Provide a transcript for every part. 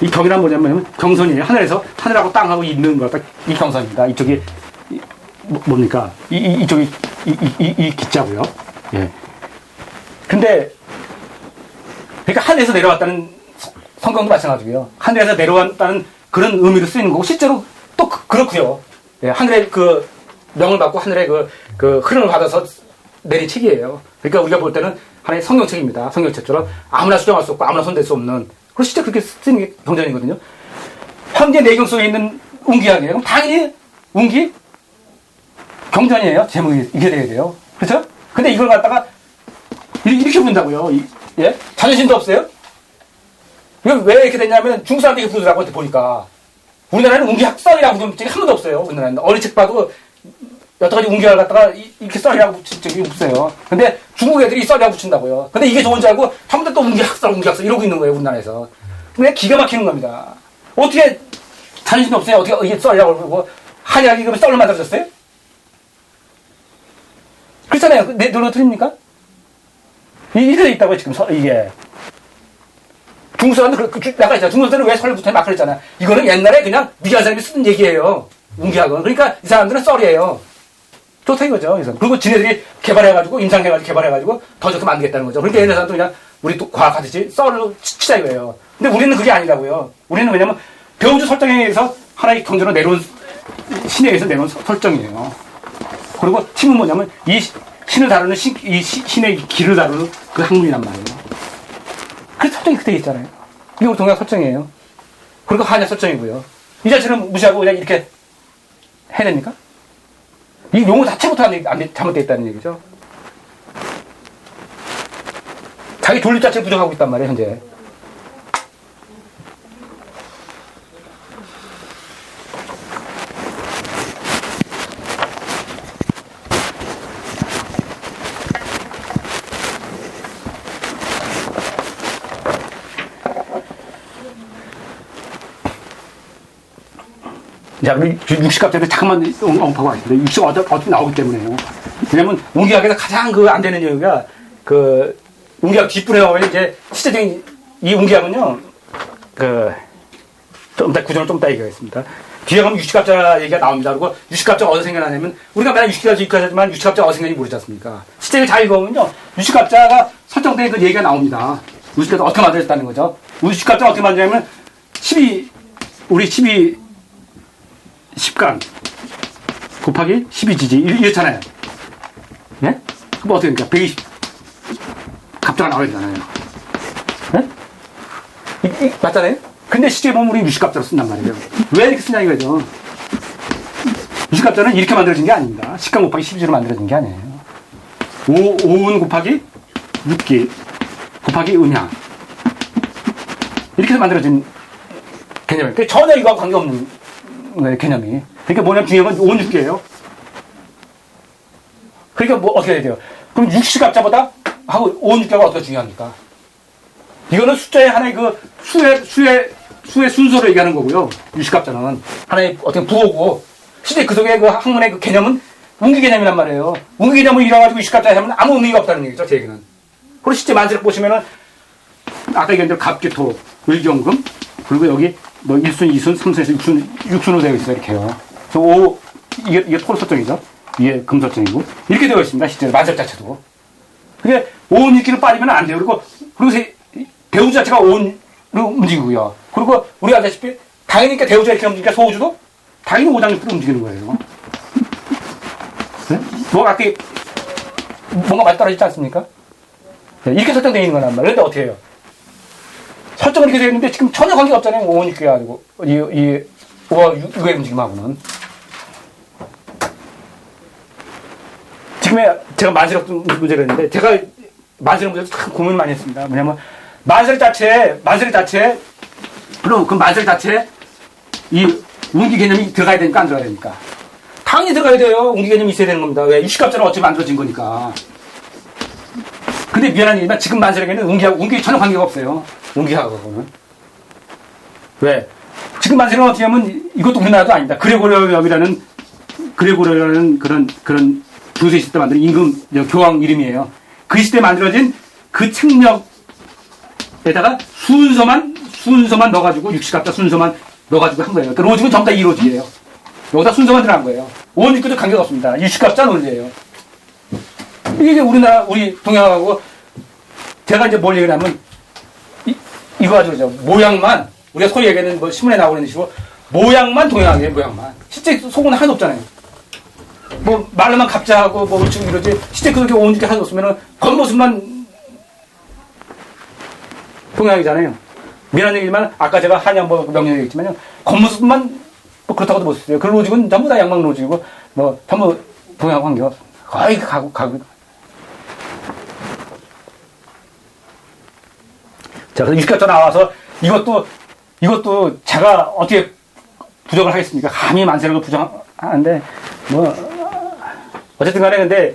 이 경이란 뭐냐면 경선이에요. 하늘에서 하늘하고 땅하고 있는 거다. 이 경선입니다. 이쪽이 이, 뭐, 뭡니까? 이, 이 이쪽이 이, 이, 이, 이 기자고요. 예. 근데 그러니까 하늘에서 내려왔다는 서- 성경도 마찬가지고요. 하늘에서 내려왔다는 그런 의미로 쓰이는 거고 실제로 또 그, 렇고요 하늘의 그 명을 받고 하늘의 그, 그 흐름을 받아서 내린 책이에요. 그러니까 우리가 볼 때는 하나의 성경책입니다. 성경책처럼 아무나 수정할 수 없고 아무나 손댈 수 없는 그리고 실제 그렇게 쓰는 게 경전이거든요. 현재 내경 속에 있는 운기학이에요. 그럼 당연히 운기 경전이에요. 제목이 이게 돼야 돼요. 그렇죠? 근데 이걸 갖다가 이- 이렇게 부른다고요. 이- 예? 자존심도 없어요? 이건 왜 이렇게 됐냐면 중국 사람들이 부르더라고 요 보니까. 우리나라는 운기 학설이라고 부르는 책이 한 번도 없어요. 우리나라는. 어린 책 봐도 여태까지 운기를 갖다가 이- 이렇게 썰이라고 붙인 적이 없어요. 근데 중국 애들이 썰이라고 붙인다고요. 근데 이게 좋은 줄 알고 또 운기 학설 이러고 있는 거예요. 우리나라에서. 근데 기가 막히는 겁니다. 어떻게 자존심이 없어요? 어떻게 이게 썰이라고 그러고 한약이 그러면 썰로 만들어졌어요? 그렇잖아요. 그, 내 노래 틀립니까? 이- 이렇게 돼 있다고요, 지금, 서- 이게. 중국 사람들, 그, 그, 주- 아까 있잖아. 중국 사람들은 왜 붙여 막 그랬잖아. 이거는 옛날에 그냥 미개한 사람이 쓰던 얘기예요. 운기학은. 그러니까 이 사람들은 썰이에요. 좋다 이거죠. 그래서. 그리고 지네들이 개발해가지고, 임상해가지고, 개발해가지고, 더 좋게 만들겠다는 거죠. 그러니까 얘네 사람도 그냥, 우리 또 과학하듯이 썰로 치- 치자 이거예요. 근데 우리는 그게 아니라고요. 우리는 왜냐면, 배우주 설정에 의해서 하나의 경전으로 내려온, 신에 의해서 내려온 서- 설정이에요. 그리고 신은 뭐냐면 이 시- 신을 다루는 신, 이 시- 신의 길을 다루는 그 학문이란 말이에요. 그래서 설정이 그때 있잖아요. 이게 우리 동양 설정이에요. 그리고 한약 설정이고요. 이 자체는 무시하고 그냥 이렇게 해야 됩니까? 이 용어 자체부터 안, 안, 잘못되어 있다는 얘기죠. 자기 존립 자체를 부정하고 있단 말이에요, 현재. 자, 우리 60갑자기 잠깐만 언급하고 가겠습니다. 60 어차피, 나오기 때문에요. 왜냐면, 운기학에서 가장 그 안 되는 이유가, 그, 뒷부분에 오면 이제, 실제적인, 이 운기학은요, 그, 좀 이따 구조를 좀 이따 얘기하겠습니다. 뒤에 가면 60갑자 얘기가 나옵니다. 그리고 60갑자가 어디서 생겨나냐면, 우리가 맨날 60갑자, 60갑자지만 60갑자가 어디서 생겼는지 모르지 않습니까? 실제 잘 읽어보면요, 60갑자가 설정된 그 얘기가 나옵니다. 60갑자 어떻게 만들어졌다는 거죠. 60갑자가 어떻게 만들냐면, 12, 우리 12, 10간 곱하기 12지지 이렇잖아요. 예? 그럼 어떻게 됩니까? 120 갑자가 나와야 되잖아요. 예? 이, 이, 맞잖아요? 근데 실제 보면 우리 60갑자로 쓴단 말이에요. 왜 이렇게 쓰냐 이거죠. 60갑자는 이렇게 만들어진 게 아닙니다. 10간 곱하기 12지로 만들어진 게 아니에요. 5, 5운 곱하기 6기 곱하기 음양 이렇게 해서 만들어진 개념이에요. 그러니까 전혀 이거하고 관계없는 네, 개념이. 그러니까 뭐냐면 중요한 건 5, 6개예요. 그러니까 뭐 어떻게 해야 돼요? 그럼 60갑자보다 하고 5, 6개가 어떻게 중요합니까? 이거는 숫자의 하나의 그 수의 수의 수의 순서를 얘기하는 거고요. 60갑자는 하나의 어떻게 부호고 실제 그 속에 그 학문의 그 개념은 운기 개념이란 말이에요. 운기 개념을 잃어가지고 60갑자 하면 아무 의미가 없다는 얘기죠, 제 얘기는. 그리고 실제 만지를 보시면은 아까 얘기한 대로 갑기토, 을경금, 그리고 여기 뭐 1순, 2순, 3순에서 6순, 6순으로 되어 있어요, 이렇게요. 그래서 5, 이게, 이게 토 설정이죠. 이게 금 설정이고. 이렇게 되어 있습니다, 실제로. 만설 자체도. 그게 5온 6기를 빠지면 안 돼요. 그리고, 그리고 세- 배우주 자체가 5온으로 움직이고요. 그리고 우리가 알다시피, 당연히 대우주가 이렇게 움직이니까 소우주도 당연히 5장육으로 움직이는 거예요. 네? 뭐, 아까 뭔가 맞 떨어지지 않습니까? 네, 이렇게 설정되어 있는 거란 말이에요. 근데 어떻게 해요? 설정은 이렇게 되어 있는데 지금 전혀 관계가 없잖아요. 5원 6개가 아니고. 이, 이 5와 6의 움직임하고는. 지금에 제가 만세력 문제가 있는데 제가 만세력 문제도 참 고민을 많이 했습니다. 뭐냐면 만세력 자체에 만세력 자체에 물론 그 만세력 자체에 이 운기 개념이 들어가야 되니까 안 들어가야 되니까 당연히 들어가야 돼요. 운기 개념이 있어야 되는 겁니다. 왜? 유식갑자는 어찌 만들어진 거니까. 근데 미안한 얘기지만 지금 만세력에는 운기하고 운기 전혀 관계가 없어요. 운기하고는. 왜? 지금 만세력은 어떻게 하면 이것도 우리나라도 아닙니다. 그레고리역이라는 그레고리라는 그런 그런 중세 시대 때 만든 임금 저 교황 이름이에요. 그 시대 에 만들어진 그 책력에다가 순서만 순서만 넣어가지고 60갑자 순서만 넣어가지고 한 거예요. 그 로직은 전부 다이 로직이에요. 여기다 순서만 들어간 거예요. 원직도 관계가 없습니다. 60갑자 논리예요. 이게 이제 우리나라, 우리 동양하고 제가 이제 뭘 얘기를 하면 이, 이거 가지고 죠 모양만 우리가 소위 얘기하는 뭐 신문에 나오는 식으로 모양만 동양이에요, 모양만. 실제 속은 하나도 없잖아요. 뭐 말로만 갑자하고 뭐 울증 이러지 실제 그렇게 온 적이 하나도 없으면은 겉모습만 동양이잖아요. 미안한 얘기지만 아까 제가 한양 뭐 명령 얘기했지만요. 겉모습만 뭐 그렇다고도 못 써요. 그 로직은 전부 다 양망 로직이고 뭐 전부 동양 없습니다. 거의 가고 가고. 자, 그래서 60갑자 나와서 이것도 이것도 제가 어떻게 부정을 하겠습니까? 감히 만세력을 부정하는데 뭐 어쨌든 간에 근데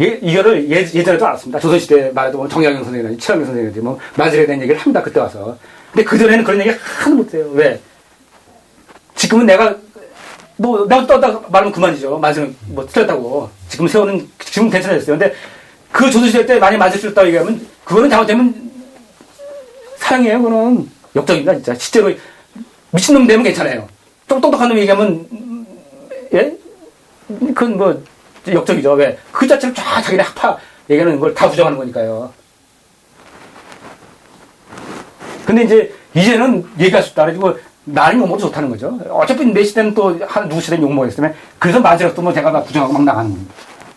예, 이거를 예, 예전에도 알았습니다. 조선시대 말에도 뭐 정약용 선생이나 최양용 선생이나 뭐 만세력에 대한 얘기를 합니다. 그때 와서. 근데 그전에는 그런 얘기 하나도 못해요. 왜? 지금은 내가 뭐 내가 떠다 말하면 그만이죠. 만세력 뭐 틀렸다고. 지금 세우는 지금 괜찮아졌어요. 근데 그 조선시대 때 많이 만세 틀렸다고 얘기하면 그거는 잘못되면 사형이에요. 그거는 역적입니다. 진짜. 실제로 미친놈 되면 괜찮아요. 똑똑똑한 놈 얘기하면 예? 그건 뭐 역적이죠. 왜? 그 자체를 쫙 자기네 학파 얘기하는 걸 다 부정하는 거니까요. 근데 이제 이제는 얘기할 수 없다. 그래가지고 나는 욕먹도 좋다는 거죠. 어차피 내 시대는 또 한 누구 시대는 욕먹었으면 그래서 만세력도 뭐 제가 막 부정하고 막 나가는 겁니다.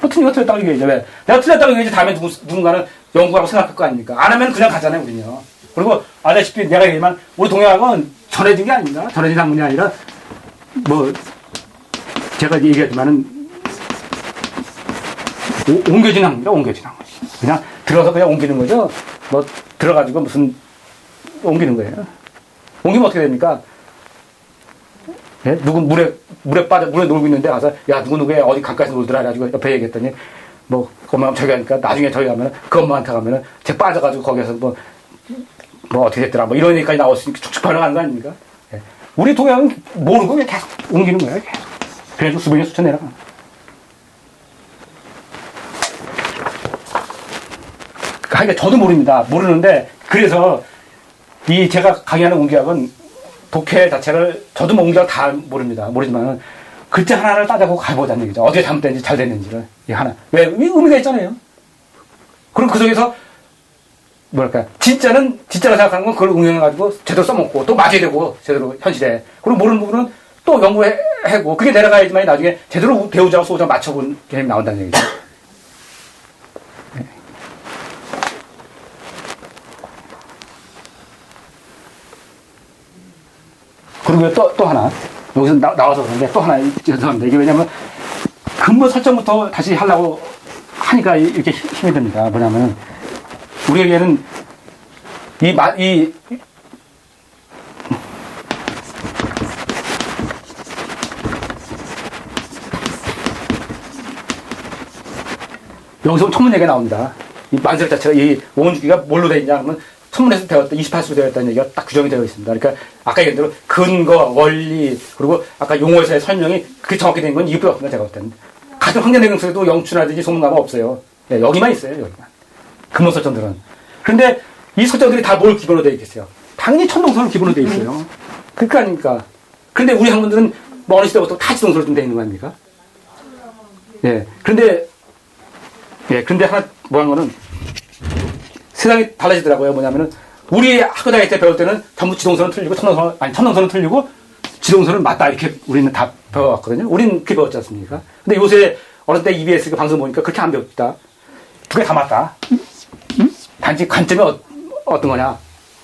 뭐 틀리고 틀렸다고 얘기해야죠. 왜? 내가 틀렸다고 얘기해야지 다음에 누구, 누군가는 연구하고 생각할 거 아닙니까? 안 하면 그냥 가잖아요, 우리는요. 그리고 알다시피 내가 얘기지만 우리 동양은 전해진 게 아닙니다. 전해진 학문이 아니라 뭐 제가 얘기하지만은 오- 옮겨진 학문이다, 옮겨진 학문. 그냥 들어서 그냥 옮기는 거죠. 뭐 들어가지고 무슨 옮기는 거예요. 옮기면 어떻게 됩니까? 예? 누구 물에 물에 빠져 물에 놀고 있는데 가서 야 누구 누구에 어디 강가에서 놀더라 해가지고 옆에 얘기했더니 뭐 엄마 저기 가니까 나중에 저기 가면은 그 엄마한테 가면은 쟤 빠져가지고 거기서 뭐뭐 어떻게 됐더라 뭐 이런 얘기까지 나왔으니까 쭉쭉 변해가는 거 아닙니까? 예. 우리 동양은 모르고 그냥 계속 옮기는 거예요. 계속. 그래서 수분이 수천 내려가. 하니까 저도 모릅니다. 모르는데 그래서 이 제가 강의하는 옹기학은 독해 자체를 저도 뭐 옹기학 다 모릅니다. 모르지만 글자 하나를 따져고 가보자는 얘기죠. 어떻게 잘못됐는지 잘 됐는지를 이 하나 왜이 의미가 있잖아요. 그럼 그 속에서 뭐랄까 진짜는 진짜라 생각하는 건 그걸 응용해가지고 제대로 써먹고 또 맞아야 되고 제대로 현실에 그리고 모르는 부분은 또 연구해고 그게 내려가야지만 나중에 제대로 배우자고 소자 맞춰본 개념이 나온다는 얘기죠. 그리고 또, 또 하나, 여기서 나, 나와서 그런데 또 하나, 죄송합니다. 이게 왜냐면, 근본 설정부터 다시 하려고 하니까 이- 이렇게 힘- 힘이 듭니다. 뭐냐면, 우리에게는 이, 마, 이, 여기서 천문 얘기가 나옵니다. 이 만세력 자체가 이 오원주기가 뭘로 되어 있냐 하면 천문에서 배웠다 28수로 되어 있다는 얘기가 딱 규정이 되어 있습니다. 그러니까 아까 얘기한 대로 근거, 원리 그리고 아까 용어에서의 설명이 그게 정확히 된 건 이것밖에 없습니다. 제가 볼 때는. 같은 황제내경서에도 영춘하든지 소문가가 없어요. 예, 여기만 있어요. 여기만. 근본 설정들은. 그런데 이 설정들이 다 뭘 기본으로 되어 있겠어요? 당연히 천동설을 기본으로 되어 있어요. 그거 아닙니까? 그런데 우리 학문들은 뭐 어느 시대부터 다 지동설로 좀 되어 있는 거 아닙니까? 예. 그런데 예, 근데 하나 뭐한 거는 세상이 달라지더라고요. 뭐냐면은 우리 학교 다닐 때 배울 때는 전부 지동선은 틀리고 천동선은 아니 천동선은 틀리고 지동선은 맞다 이렇게 우리는 다 배워왔거든요. 우리는 그렇게 배웠지 않습니까? 근데 요새 어느 때 EBS 그 방송 보니까 그렇게 안 배웠다. 두 개 다 맞다. 단지 관점이 어, 어떤 거냐.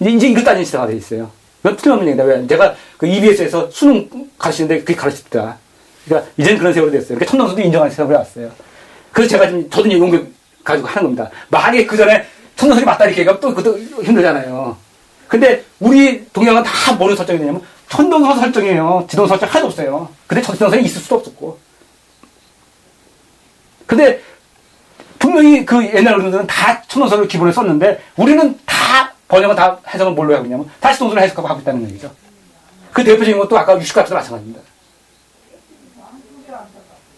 이제, 이제 이걸 따지는 시대가 돼 있어요. 이건 틀림없는 얘기다. 왜? 내가 그 EBS에서 수능 가르치는데 그게 가르쳤다. 그러니까 이제는 그런 세월이 됐어요. 그러니까 천동선도 인정하는 세월이 왔어요. 그래서 제가 지금 저도 이제 용기 가지고 하는 겁니다. 만약에 그 전에 천동설이 맞다 이렇게 얘기하면 또 그것도 힘들잖아요. 근데 우리 동양은 다 뭐를 설정이 되냐면 천동선 설정이에요. 지동 설정 하나도 없어요. 근데 천동선이 있을 수도 없었고. 근데 분명히 그 옛날 어른들은 다 천동설을 기본에 썼는데 우리는 다 번역은 다 해석을 뭘로 하고 있냐면 다시 동설을 해석하고 하고 있다는 얘기죠. 그 대표적인 것도 아까 60가트도 마찬가지입니다.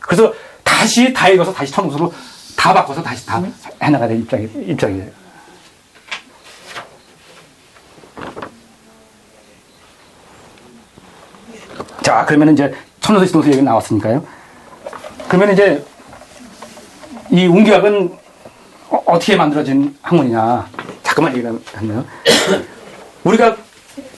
그래서 다시 다 읽어서 다시 천동설로 다 바꿔서 다시 다 해나가야 될 입장이, 입장이에요. 자, 그러면 이제 천호도 시동수 얘기 나왔으니까요. 그러면 이제 이 운기학은 어, 떻게 만들어진 학문이냐. 잠깐만 얘기를 하면 우리가